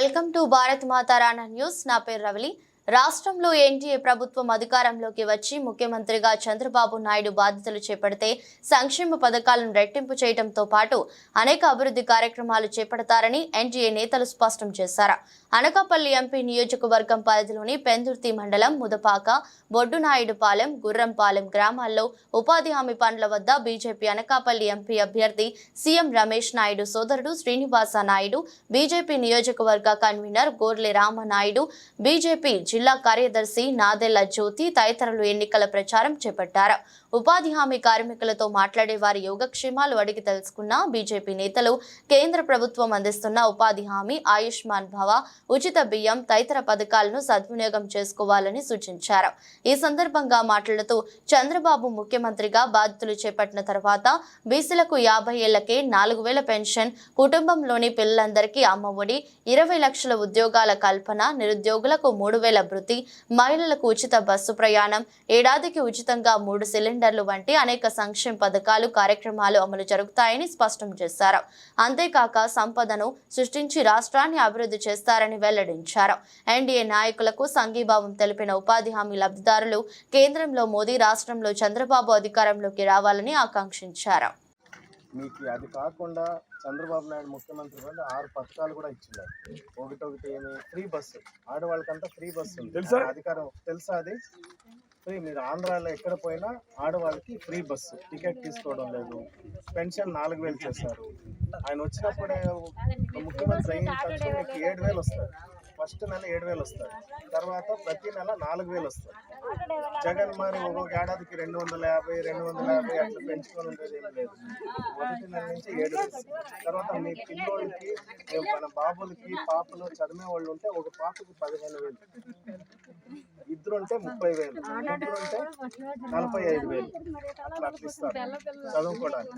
Welcome to Bharat మాతారాణ news. నా పేరు రవలి. రాష్ట్రంలో ఎన్డీఏ ప్రభుత్వం అధికారంలోకి వచ్చి ముఖ్యమంత్రిగా చంద్రబాబు నాయుడు బాధ్యతలు చేపడితే సంక్షేమ పథకాలను రెట్టింపు చేయడంతో పాటు అనేక అభివృద్ధి కార్యక్రమాలు చేపడతారని ఎన్డీఏ నేతలు స్పష్టం చేశారు. అనకాపల్లి ఎంపీ నియోజకవర్గం పరిధిలోని పెందుర్తి మండలం ముదపాక బొడ్డునాయుడుపాలెం గుర్రంపాలెం గ్రామాల్లో ఉపాధి హామీ పనుల వద్ద బీజేపీ అనకాపల్లి ఎంపీ అభ్యర్థి సీఎం రమేష్ నాయుడు సోదరుడు శ్రీనివాస నాయుడు బీజేపీ నియోజకవర్గ కన్వీనర్ గోర్లె రామనాయుడు బీజేపీ జిల్లా కార్యదర్శి నాదెల్ల జ్యోతి తదితరులు ఎన్నికల ప్రచారం చేపట్టారు. ఉపాధి హామీ కార్మికులతో మాట్లాడే వారి యోగక్షేమాలు అడిగి తెలుసుకున్న బీజేపీ నేతలు కేంద్ర ప్రభుత్వం అందిస్తున్న ఉపాధి హామీ ఆయుష్మాన్ భవ ఉచిత బియ్యం తదితర పథకాలను సద్వినియోగం చేసుకోవాలని సూచించారు. ఈ సందర్భంగా మాట్లాడుతూ చంద్రబాబు ముఖ్యమంత్రిగా బాధ్యతలు చేపట్టిన తర్వాత బీసీలకు యాభై ఏళ్ళకే నాలుగు వేల పెన్షన్ కుటుంబంలోని పిల్లలందరికీ అమ్మఒడి ఇరవై లక్షల ఉద్యోగాల కల్పన నిరుద్యోగులకు మూడు వేల భృతి మహిళలకు ఉచిత బస్సు ప్రయాణం ఏడాదికి ఉచితంగా మూడు సిలిండర్ సిలిండర్లు వంటి అనేక సంక్షేమ పథకాలు కార్యక్రమాలు అమలు జరుగుతాయని స్పష్టం చేశారు. అంతేకాక సంపదను సృష్టించి రాష్ట్రాన్ని అభివృద్ధి చేస్తారని వెల్లడించారు. ఎన్డీఏ నాయకులకు సంఘీభావం తెలిపిన ఉపాధి హామీ లబ్ధిదారులు కేంద్రంలో మోదీ రాష్ట్రంలో చంద్రబాబు అధికారంలోకి రావాలని ఆకాంక్షించారు. మీకు అది కాకుండా చంద్రబాబు నాయుడు ముఖ్యమంత్రి కూడా ఆరు పథకాలు కూడా ఇచ్చినారు. ఒకటి ఒకటి ఏమి? Free bus. ఆడవాళ్ళకంతా ఫ్రీ బస్సు ఉంది. తెలుసా? అధికారం తెలుసా అది? ఫ్రీ మీరు ఆంధ్రాలో ఎక్కడ పోయినా ఆడవాళ్ళకి ఫ్రీ బస్సు టికెట్ తీసుకోవడం లేదు. పెన్షన్ నాలుగు వేలు చేశారు. ఆయన వచ్చినప్పుడే ముఖ్యమంత్రి అయిన మీకు ఏడు వేలు వస్తారు ఫస్ట్ నెల ఏడు వేలు వస్తారు తర్వాత ప్రతి నెల నాలుగు వేలు వస్తారు జగన్ మరి ఒక్కొక్క ఏడాదికి రెండు వందల యాభై రెండు వందల యాభై అట్లా పెంచుకొని ఉండేది ఏం లేదు. నుంచి ఏడు తర్వాత మీ పిల్లోళ్ళకి మన బాబులకి పాపలు చదివే వాళ్ళు ఉంటే ఒక పాపకి పదిహేను వేలు. ఇద్దరు ఉంటే ముప్పై వేలు. ముగ్గురు ఉంటే నలభై ఐదు వేలు. అట్లా అట్లా ఇస్తారు చదువుకోవడానికి.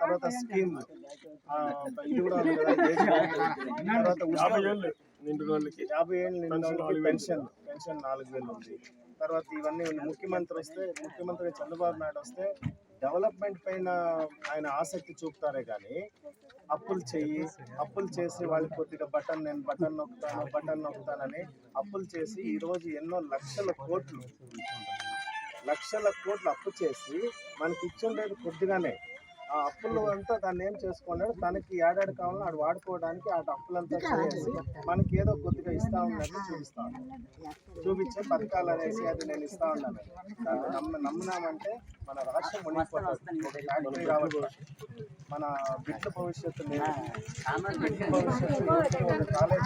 తర్వాత స్కీమ్. ఇది కూడా. తర్వాత యాభై ఉచిత- ఏళ్ళు నిండు వాళ్ళకి యాభై ఏళ్ళు నిండిన వాళ్ళకి పెన్షన్. పెన్షన్ నాలుగు వేలు ఉంది. తర్వాత ఇవన్నీ. ముఖ్యమంత్రి వస్తే ముఖ్యమంత్రి చంద్రబాబు నాయుడు వస్తే డెవలప్మెంట్ పైన ఆయన ఆసక్తి చూపుతారే కానీ అప్పులు చెయ్యి అప్పులు చేసి వాళ్ళు కొద్దిగా బటన్ నేను బటన్ నొక్కుతాను బటన్ నొక్కుతానని అప్పులు చేసి ఈరోజు ఎన్నో లక్షల కోట్లు లక్షల కోట్లు అప్పు చేసి మనకి ఇచ్చిండేది కొద్దిగానే. ఆ అప్పులు అంతా దాన్ని ఏం చేసుకున్నాడు తనకి ఏడాది కావాలో ఆడు వాడుకోవడానికి ఆ అప్పులంతా చేసి మనకి ఏదో కొద్దిగా ఇస్తా ఉన్నట్టు చూపిస్తా చూపించే పథకాలు అనేసి అది నేను ఇస్తా ఉన్నాను. దాన్ని నమ్మ నమ్మినామంటే మన రాష్ట్రం మునిగిపోతుంది. రావచ్చు. మన బిడ్డ భవిష్యత్తు లేదు. భవిష్యత్తు కాలేజ్